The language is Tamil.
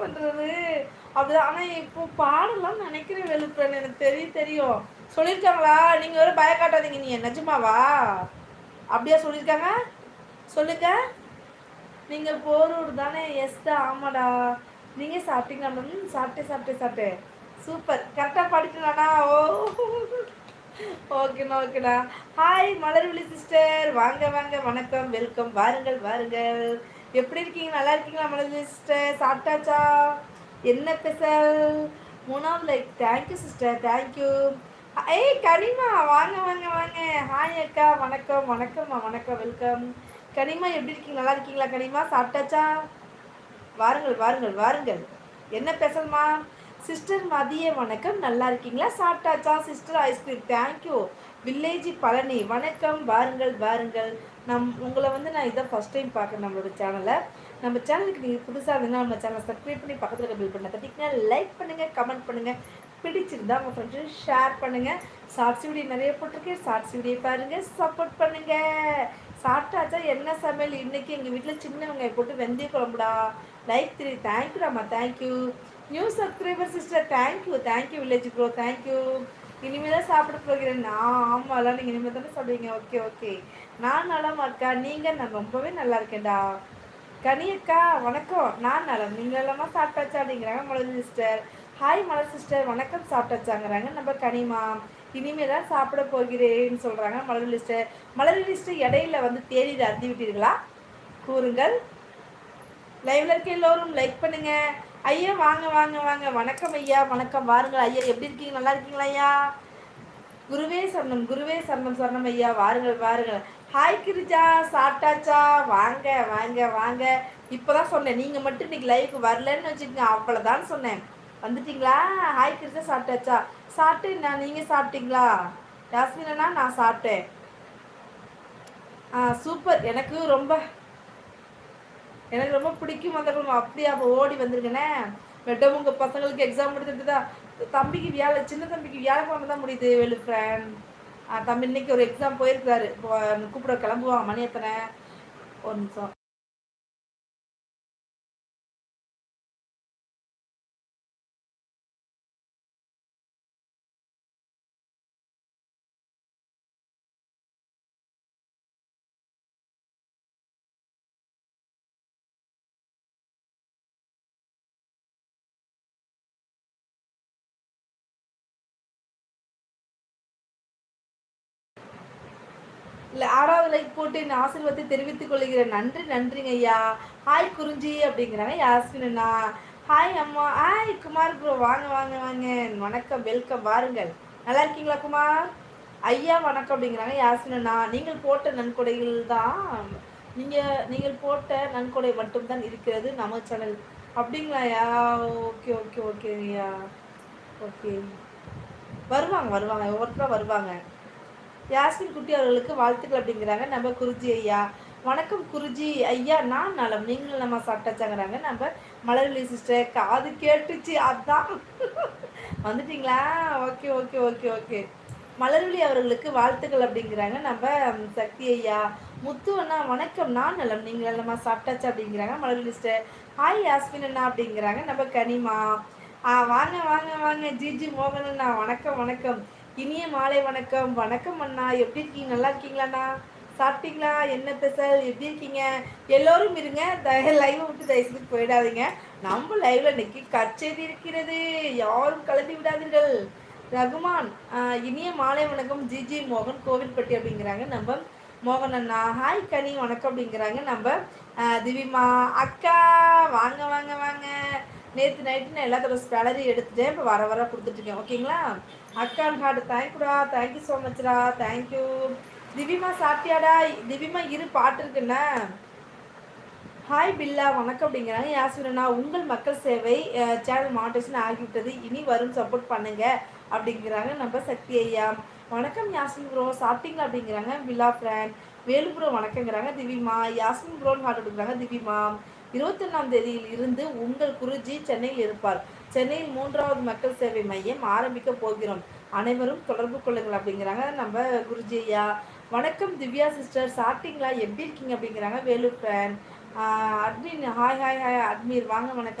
பண்ணுறது அப்படிதான் ஆனால் இப்போ பாடலாம் நினைக்கிறேன் வெளுப்பேன் எனக்கு தெரியும் தெரியும். சொல்லியிருக்காங்களா? நீங்கள் வேறு பய காட்டாதீங்க. நீ நிஜமாவா அப்படியா சொல்லியிருக்காங்க? சொல்லுங்க. நீங்கள் போரூர் தானே? எஸ்டா ஆமாடா. நீங்கள் சாப்பிட்டீங்களா ம் சாப்பிட்டே சாப்பிட்டே சாப்பிட்டேன். சூப்பர். கரெக்டாக படிக்கலாம்டா ஓ. ஓகேண்ணா ஓகேண்ணா. ஹாய் மலர்விழி சிஸ்டர் வாங்க வாங்க. வணக்கம். வெல்கம் வாருங்கள் வாருங்கள். எப்படி இருக்கீங்க? நல்லா இருக்கீங்களா மலர்விழி சிஸ்டர்? சாப்பிட்டாச்சா? என்ன ஸ்பெஷல்? மூணாவது லைக். தேங்க்யூ சிஸ்டர் தேங்க்யூ ஏய் கனிமா வாங்க வாங்க வாங்க. ஹாய் அக்கா. வணக்கம் வணக்கம்மா வணக்கம் வெல்கம் கனிமா எப்படி இருக்கீங்க? நல்லா இருக்கீங்களா கனிமா? சாப்பிட்டாச்சா? வாருங்கள் வாருங்கள் வாருங்கள். என்ன ஸ்பெஷல்மா சிஸ்டர் மதிய வணக்கம். நல்லா இருக்கீங்களா? சாப்பிட்டாச்சா? Sister ice cream thank you village Palani. வணக்கம். வாருங்கள் வாருங்கள். நம் உங்களை வந்து நான் இதான் ஃபஸ்ட் டைம் பார்க்குறேன் நம்மளோட சேனலை நம்ம சேனலுக்கு நீங்கள் புதுசாக இருந்தால் நம்ம சேனலை சப்ஸ்கிரைப் பண்ணி பக்கத்தில் இருக்க பில் பண்ண தட்டிங்கன்னா லைக் பண்ணுங்கள் கமெண்ட் பண்ணுங்கள் பிடிச்சிருந்தா உங்கள் ஃப்ரெண்ட்ஸ் ஷேர் பண்ணுங்கள் ஷார்ட்ஸ் வீடியோ நிறைய போட்டிருக்கேன். ஷார்ட்ஸ் வீடியோ பாருங்கள் சப்போர்ட் பண்ணுங்கள் சாப்பிட்டாச்சா என்ன சமையல்? இன்றைக்கி எங்கள் வீட்டில் சின்ன வெங்காயம் போட்டு வெந்தய குழம்புடா. Like three தேங்க்யூடாம்மா thank you new subscriber sister thank you thank you village bro thank you இனிமேல் தான் சாப்பிட போகிறேன். நான் ஆமாம்ல நீங்கள் இனிமேல் தானே சாப்பிடுவீங்க. Okay okay. நான் நலம் அக்கா நீங்கள் நான் ரொம்பவே நல்லா இருக்கேன்டா. கனியக்கா வணக்கம். நான் நலம். நீங்கள் எல்லாமா சாப்பிட்டாச்சா? அப்படிங்கிறாங்க Malar sister. Hi Malar sister. வணக்கம். சாப்பிட்டாச்சாங்கிறாங்க நம்ம கனிமா இனிமேல் தான் சாப்பிட போகிறேன்னு சொல்கிறாங்க மலர் லிஸ்டர் மலர் லிஸ்ட்டு இடையில வந்து தேநீர் அருந்தி விட்டீர்களா? கூறுங்கள். லைவ்ல இருக்க எல்லோரும் லைக் பண்ணுங்கள் ஐயா வாங்க வாங்க வாங்க. வணக்கம் ஐயா வணக்கம். வாருங்கள் ஐயா. எப்படி இருக்கீங்க? நல்லா இருக்கீங்களா ஐயா? குருவே சரணம் குருவே சரணம் சரணம் ஐயா. வாருங்கள் வாருங்கள். ஹாய் கிரிஜா. சாப்பிட்டாச்சா? வாங்க வாங்க வாங்க. இப்போதான் சொன்னேன் நீங்கள் மட்டும் இன்னைக்கு லைவுக்கு வரலன்னு வச்சுக்கோங்க. அவ்வளோதான் சொன்னேன். வந்துட்டீங்களா? ஹாய் கிரிஜா. சாப்பிட்டாச்சா? சாப்பிட்டு நான். நீங்கள் சாப்பிட்டீங்களா? யாஸ்மினா நான் சாப்பிட்டேன். ஆ சூப்பர். எனக்கு ரொம்ப எனக்கு ரொம்ப பிடிக்கும் அந்த குடும்பம் அப்படியே அப்போ ஓடி வந்திருக்கேனே. மேடம் உங்கள் பசங்களுக்கு எக்ஸாம் முடிச்சுட்டு தான் தம்பிக்கு வியாழ சின்ன தம்பிக்கு வியாழக்கிழமை தான் முடியுது வெளு ஃப்ரெண்ட் தம்பி இன்னைக்கு ஒரு எக்ஸாம் போயிருக்கிறாரு. கூப்பிட கிளம்புவாங்க மணி எத்தனை? ஒரு நிமிஷம். ஆறாவது லைக் போட்டு என் ஆசீர்வாதத்தை தெரிவித்துக் கொள்கிறேன் நன்றி நன்றிங்க ஐயா. ஹாய் குறிஞ்சி அப்படிங்கிறாங்க. யாஸ்மினா அண்ணா. ஹாய் அம்மா. ஹாய் குமார் ப்ரோ வாங்க வாங்க வாங்க. வணக்கம் வெல்கம் வாருங்கள். நல்லா இருக்கீங்களா குமார்? ஐயா வணக்கம் அப்படிங்கிறாங்க. யாஸ்மினா நீங்கள் போட்ட நன்கொடைகள் தான். நீங்கள் நீங்கள் போட்ட நன்கொடை மட்டும்தான் இருக்கிறது நம்ம சேனல் அப்படிங்களா ஐயா? ஓகே ஓகே ஓகே ஐயா. ஓகே வருவாங்க வருவாங்க. ஒவ்வொருத்தராக வருவாங்க. யாஸ்மின் குட்டி அவர்களுக்கு வாழ்த்துக்கள் அப்படிங்கிறாங்க. நம்ம குருஜி ஐயா. வணக்கம் குருஜி ஐயா. நான் நலம். நீங்களும் நம்ம சாப்பிட்டாச்சாங்கிறாங்க நம்ம மலர்லி சிஸ்டர் காது கேட்டுச்சு. அதான். வந்துட்டீங்களா? Okay okay okay okay. Malarvizhi அவர்களுக்கு வாழ்த்துக்கள் அப்படிங்கிறாங்க. நம்ம சக்தி ஐயா. முத்து அண்ணா வணக்கம். நான் நலம். நீங்கள் நம்ம சாப்பிட்டாச்சு அப்படிங்கிறாங்க. மலர்விழி சிஸ்டர் ஹாய் யாஸ்மின் அண்ணா அப்படிங்கிறாங்க. நம்ம கனிமா. ஆ வாங்க வாங்க வாங்க. ஜிஜி மோகன் அண்ணா. வணக்கம் வணக்கம். இனிய மாலை வணக்கம். வணக்கம் அண்ணா. எப்படி இருக்கீங்க? நல்லா இருக்கீங்களாண்ணா சாப்பிட்டீங்களா? என்ன ஸ்பெஷல்? எப்படி இருக்கீங்க? எல்லோரும் இருங்க. லைவை விட்டு தயவுசெய்து போயிடாதீங்க. நம்ம லைவ்ல இன்னைக்கு கச்சேரி இருக்கிறது. யாரும் கலந்து விடாதீர்கள். ரகுமான் இனிய மாலை வணக்கம். ஜிஜி மோகன் கோவில்பட்டி அப்படிங்கிறாங்க. நம்ம மோகன் அண்ணா. ஹாய் கனி. வணக்கம் அப்படிங்கிறாங்க. நம்ம திவிமா அக்கா. வாங்க வாங்க வாங்க. நேற்று நைட்டு நான் எல்லாத்தோட சேலரி எடுத்துட்டேன். இப்போ வர வர கொடுத்துட்ருக்கேன் ஓகேங்களா அக்கான் ஹார்ட் தேங்க்யூடா தேங்க்யூ ஸோ மச்டா தேங்க்யூ திவிமா சாப்பிட்டியாடா? திவிமா இரு பாட்டு இருக்குண்ணா ஹாய் பில்லா வணக்கம் அப்படிங்கிறாங்க. யாசுரனா உங்கள் மக்கள் சேவை சேனல் மானிட்டேஷன் ஆகிவிட்டது. இனி வரும் சப்போர்ட் பண்ணுங்க அப்படிங்கிறாங்க நம்ம சக்தி ஐயா. வணக்கம் யாஸ்மின் ப்ரோ சாப்பிட்டீங்களா அப்படிங்கிறாங்க. பில்லா ஃப்ரெண்ட் வேலு ப்ரோ வணக்கங்கிறாங்க. திவிமா யாஸ்மின் ப்ரோன்னு ஹார்ட் கொடுக்குறாங்க திவிமா இருபத்தொன்னாம் தேதியில் இருந்து உங்கள் குருஜி சென்னையில் இருப்பார். சென்னையில் மூன்றாவது மக்கள் சேவை மையம் ஆரம்பிக்க போகிறோம். அனைவரும் தொடர்பு கொள்ளுங்கள் அப்படிங்கிறாங்க நம்ம குருஜி ஐயா. வணக்கம் திவ்யா சிஸ்டர். சாப்பிட்டீங்களா? எப்படி இருக்கீங்க அப்படிங்கிறாங்க. Velu fan. Admin hi hi hi அட்மீர். வாங்க வணக்கம்.